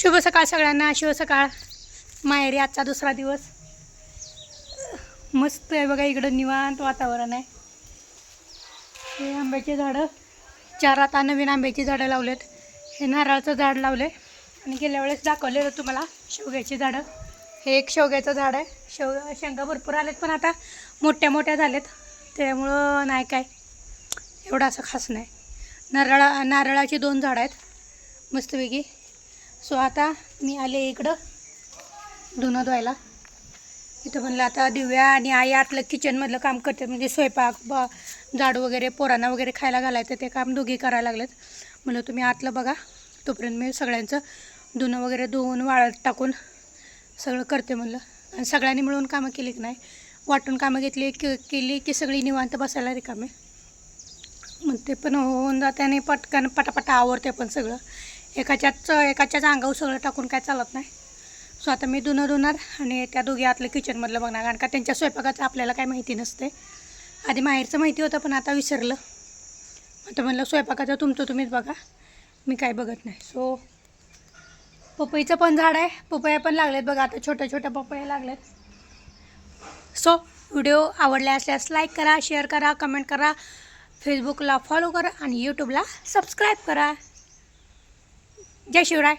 शुभ सकाळ सगळ्यांना. शुभ सकाळ. माहेरी आजचा दुसरा दिवस. मस्त आहे बघा इकडं निवांत वातावरण आहे. हे आंब्याची झाडं. चार आता नवीन आंब्याची झाडं लावलेत. हे नारळाचं झाड लावले आणि गेल्या वेळेस दाखवलेलं तुम्हाला शेवग्याची झाडं. हे एक शेवग्याचं झाड आहे. शेव शेंगा भरपूर आलेत पण आता मोठ्या मोठ्या झालेत. त्यामुळं नाही काय. एवढं असं खास नाही. नारळा नारळाची दोन झाडं आहेत. मस्तपैकी. सो आता मी आले इकडं धुणं धुवायला. इथं म्हणलं आता दिव्या आणि आई आतलं किचनमधलं काम करते. म्हणजे स्वयंपाक ब झाडू वगैरे पोरांना वगैरे खायला घालायचं ते काम दोघी करायला लागलेत. म्हणलं तुम्ही आतलं बघा. तोपर्यंत मी सगळ्यांचं धुणं वगैरे धुवून वाळत टाकून सगळं करते म्हणलं. आणि सगळ्यांनी मिळून कामं केली की नाही? वाटून कामं घेतली की केली की सगळी निवांत बसायला रिकामे मग ते पण होऊन जाते आणि पटकन पटापटा आवडते पण सगळं. एकाच्याच एकाच्याच अंगावर सगळं टाकून काय चालत नाही. सो आता मी धुणं धुणार आणि त्या दोघी आतलं किचनमधलं बघणार. कारण का त्यांच्या स्वयंपाकाचं आपल्याला काय माहिती नसते. आधी माहेरचं माहिती होतं पण आता विसरलं. आता म्हणलं स्वयंपाकाचं तुमचं तुम्हीच बघा. मी काय बघत नाही. सो पपईचं पण झाड आहे. पपया पण लागलेत बघा. आता छोट्या छोट्या पपया लागलेत. सो व्हिडिओ आवडले असल्यास लाईक करा शेअर करा कमेंट करा. फेसबुकला फॉलो करा आणि यूट्यूबला सबस्क्राईब करा. जय शिवराय.